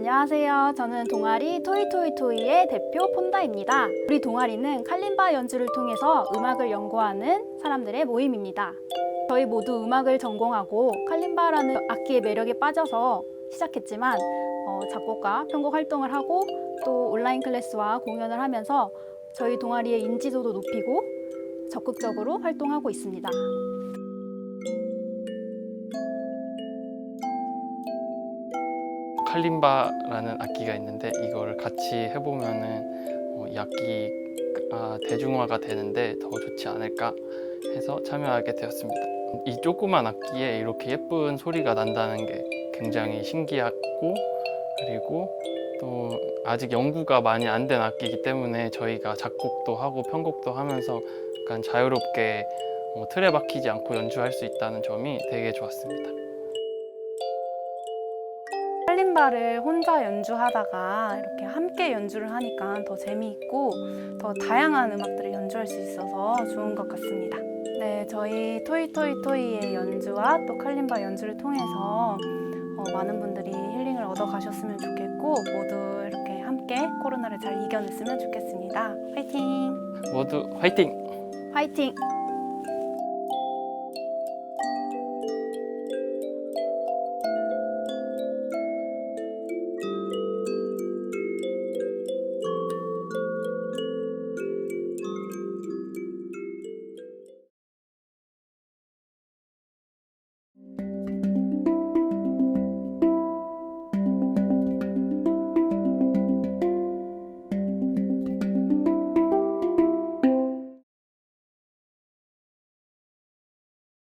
안녕하세요. 저는 동아리 토이토이토이의 대표 폰다입니다. 우리 동아리는 칼림바 연주를 통해서 음악을 연구하는 사람들의 모임입니다. 저희 모두 음악을 전공하고 칼림바라는 악기의 매력에 빠져서 시작했지만 어, 작곡가, 편곡 활동을 하고 또 온라인 클래스와 공연을 하면서 저희 동아리의 인지도도 높이고 적극적으로 활동하고 있습니다. 칼림바라는 악기가 있는데 이걸 같이 해보면은 어, 이 악기가 대중화가 되는데 더 좋지 않을까 해서 참여하게 되었습니다. 이 조그만 악기에 이렇게 예쁜 소리가 난다는 게 굉장히 신기하고 그리고 또 아직 연구가 많이 안 된 악기이기 때문에 저희가 작곡도 하고 편곡도 하면서 약간 자유롭게 어, 틀에 박히지 않고 연주할 수 있다는 점이 되게 좋았습니다. 칼림바를 혼자 연주하다가 이렇게 함께 연주를 하니까 더 재미있고 더 다양한 음악들을 연주할 수 있어서 좋은 것 같습니다. 네, 저희 토이토이토이의 연주와 또 칼림바 연주를 통해서 어, 많은 분들이 힐링을 얻어 가셨으면 좋겠고 모두 이렇게 함께 코로나를 잘 이겨냈으면 좋겠습니다. 화이팅! 모두 화이팅! 화이팅!